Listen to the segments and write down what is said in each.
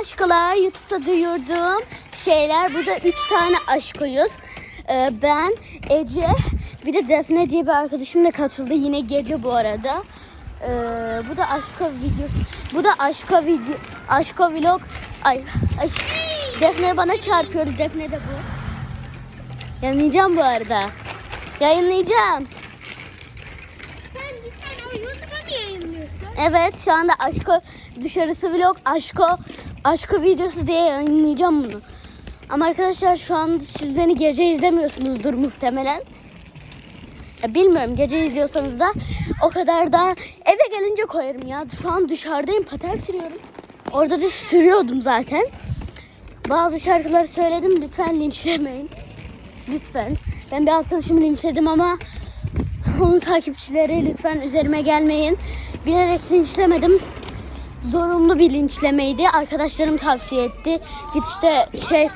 Aşkolar. YouTube'da duyurduğum şeyler. Burada üç tane aşkoyuz. Ee, ben, Ece, bir de Defne diye bir arkadaşım da katıldı. Yine gece bu arada. Ee, bu da aşko videosu. Bu da aşko video, aşko vlog. Ay, ay. Defne bana çarpıyordu. Defne de bu. Yayınlayacağım bu arada. Yayınlayacağım. Sen cidden o YouTube'a mı yayınlıyorsun? Evet şu anda aşko dışarısı vlog aşko aşko videosu diye yayınlayacağım bunu. Ama arkadaşlar şu an siz beni gece izlemiyorsunuzdur muhtemelen. Ya bilmiyorum gece izliyorsanız da o kadar da eve gelince koyarım ya. Şu an dışarıdayım paten sürüyorum. Orada da sürüyordum zaten. Bazı şarkıları söyledim lütfen linçlemeyin. Lütfen. Ben bir arkadaşımı linçledim ama onun takipçileri lütfen üzerime gelmeyin. Bilerek linçlemedim. Zorunlu bir linçlemeydi. Arkadaşlarım tavsiye etti. Git işte şey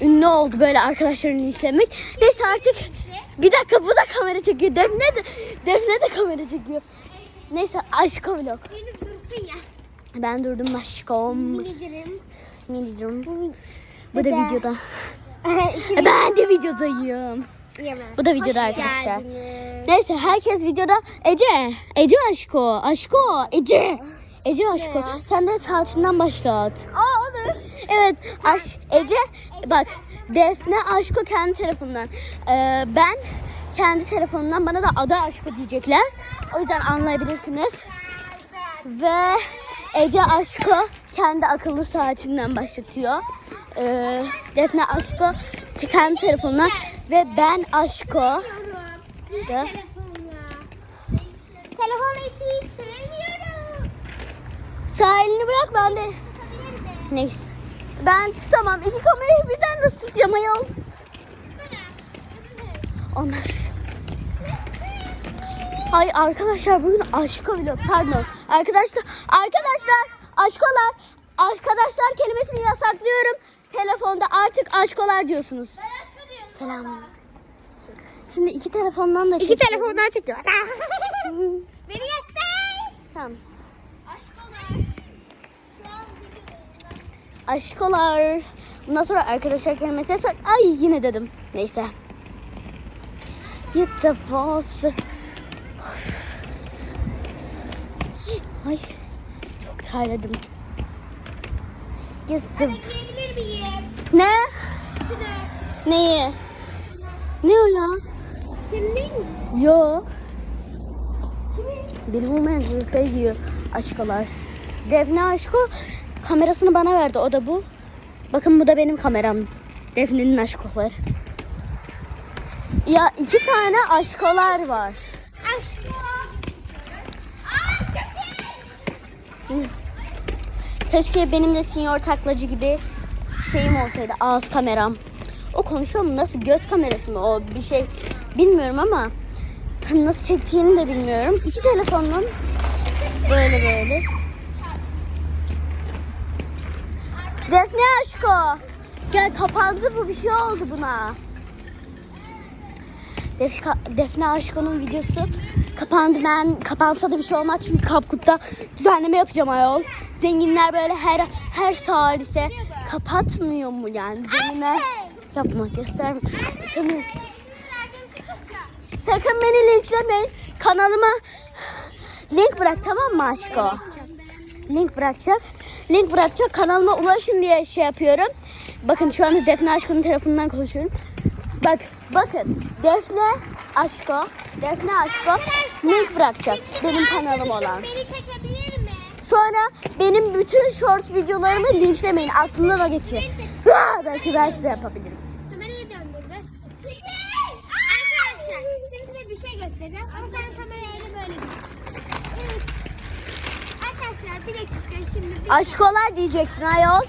ünlü oldu böyle arkadaşlarını linçlemek. Neyse artık bir dakika bu da kamera çekiyor. Defne de, Defne de kamera çekiyor. Neyse aşk vlog. Benim dursun ya. Ben durdum aşkım. Minidirim. Minidirim. Bu Bu da da- videoda. Ben de videodayım. Yemem. Bu da videoda Hoş arkadaşlar. geldiniz. Neyse herkes videoda Ece, Ece aşko, aşko, Ece. Ece aşko. Sen de saatinden başlat. Aa olur. Evet, aş, Ece bak Defne aşko kendi telefonundan. Ee, ben kendi telefonumdan bana da ada aşko diyecekler. O yüzden anlayabilirsiniz. Ve Ece aşko kendi akıllı saatinden başlatıyor. Ee, Defne aşko kendi telefonundan ve ben aşko. Diyorum. Telefonla. Telefonla hiç süremiyorum. Sağ elini bırak ben de. Neyse. Ben tutamam. İki kamerayı birden nasıl tutacağım ayol? Olmaz. Ay arkadaşlar bugün aşko vlog pardon. Arkadaşlar arkadaşlar aşkolar arkadaşlar kelimesini yasaklıyorum. Telefonda artık aşkolar diyorsunuz. Selam. Şimdi iki telefondan da İki çekiyorum. telefondan çekiyor. Beni göster. Tamam. Aşkolar. Aşkolar. Bundan sonra arkadaşlar kelimesi yasak. Ay yine dedim. Neyse. Yetavası. Ay çok terledim. Miyim? Ne? Şunu. Neyi? Ne o ya? Senin değil mi? Yok. Benim olmayan çocuklar giyiyor aşkolar. Defne aşko kamerasını bana verdi. O da bu. Bakın bu da benim kameram. Defne'nin aşkoları. Ya iki tane aşkolar var. Keşke benim de sinyor taklacı gibi şeyim olsaydı. Ağız kameram. O konuşuyor mu? Nasıl? Göz kamerası mı? O bir şey bilmiyorum ama nasıl çektiğini de bilmiyorum. İki telefonla böyle böyle. Defne aşko. Gel kapandı bu bir şey oldu buna. Defka, Defne Aşko'nun videosu kapandı. Ben kapansa da bir şey olmaz çünkü Kapkut'ta düzenleme yapacağım ayol. Zenginler böyle her her salise kapatmıyor mu yani? Zenginler yapma gösterme. Utanıyorum. Sakın beni linçlemeyin. Kanalıma link bırak tamam mı aşko? Link bırakacak. Link bırakacak. Kanalıma ulaşın diye şey yapıyorum. Bakın şu anda Defne Aşko'nun telefonundan konuşuyorum. Bak bakın Defne Aşko, Defne Aşko link bırakacak benim kanalım olan. Sonra benim bütün short videolarımı linçlemeyin. Aklımda da geçir. Ha, Belki ben size yapabilirim. Kamerayı döndürdü. Arkadaşlar şimdi size bir şey göstereceğim. Ama sen kamerayla böyle. Evet. Arkadaşlar bir dakika şimdi bir Aşkolar diyeceksin ayol.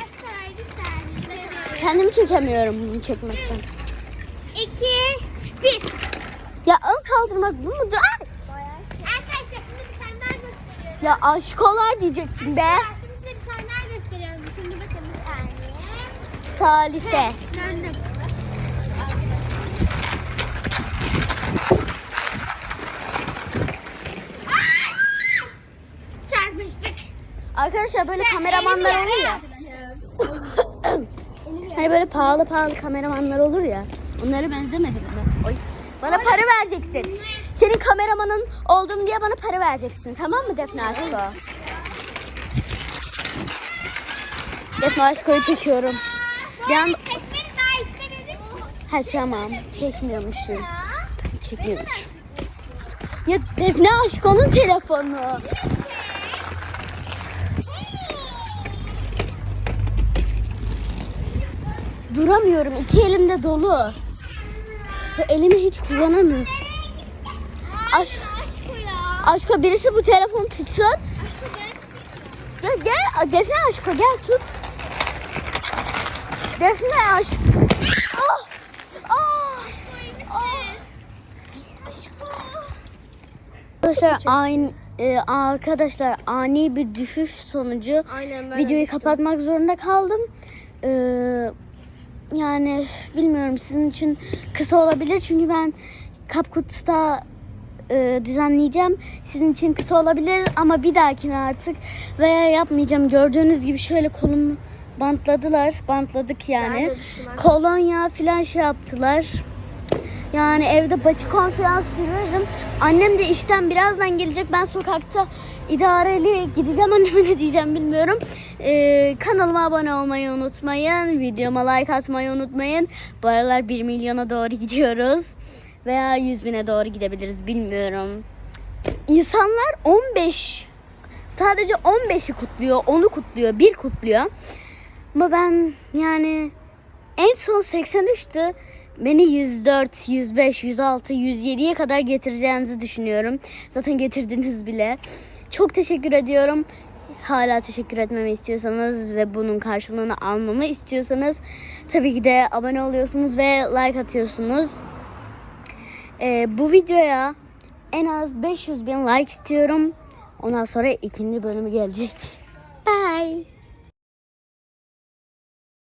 Aşkolar bir saniye. Kendimi çekemiyorum bunu çekmekten. İki, bir. Ya ön kaldırmak bu mudur? Ay! Arkadaşlar şimdi bir tane daha gösteriyorum. Ya aşkolar diyeceksin be. Şimdi size bir tane daha gösteriyorum. Şimdi bakın bir saniye. Salise. Döndüm. Arkadaşlar böyle kameramanlar olur ya. Hani böyle pahalı pahalı kameramanlar olur ya. Onlara benzemedi mi? Oy. Bana para vereceksin. Senin kameramanın oldum diye bana para vereceksin. Tamam mı Defne Aşko? Defne Aşko'yu çekiyorum. Bir an... Ha tamam. Çekmiyormuşum. Çekmiyormuş. Ya Defne Aşko'nun telefonu. Duramıyorum. İki elimde dolu. Elimi hiç kullanamıyorum. Aş ya. Aşko birisi bu telefonu tutsun. Ben. Gel, gel Defne Aşko gel tut. Defne Aşko. Ah! Ah! Aşkı. Arkadaşlar aynı e, arkadaşlar ani bir düşüş sonucu Aynen videoyu kapatmak zorunda kaldım. Ee, yani bilmiyorum sizin için kısa olabilir çünkü ben Kapkut'ta e, düzenleyeceğim. Sizin için kısa olabilir ama bir dahakine artık veya yapmayacağım. Gördüğünüz gibi şöyle kolumu bantladılar. Bantladık yani. Kolonya falan şey yaptılar. Yani evde batikon falan sürüyorum. Annem de işten birazdan gelecek. Ben sokakta idareli gideceğim. Anneme ne diyeceğim bilmiyorum. Ee, kanalıma abone olmayı unutmayın. Videoma like atmayı unutmayın. Bu aralar 1 milyona doğru gidiyoruz. Veya 100 bine doğru gidebiliriz bilmiyorum. İnsanlar 15 sadece 15'i kutluyor. Onu kutluyor. Bir kutluyor. Ama ben yani en son 83'tü. Beni 104, 105, 106, 107'ye kadar getireceğinizi düşünüyorum. Zaten getirdiniz bile. Çok teşekkür ediyorum. Hala teşekkür etmemi istiyorsanız ve bunun karşılığını almamı istiyorsanız tabii ki de abone oluyorsunuz ve like atıyorsunuz. Ee, bu videoya en az 500 bin like istiyorum. Ondan sonra ikinci bölümü gelecek. Bye.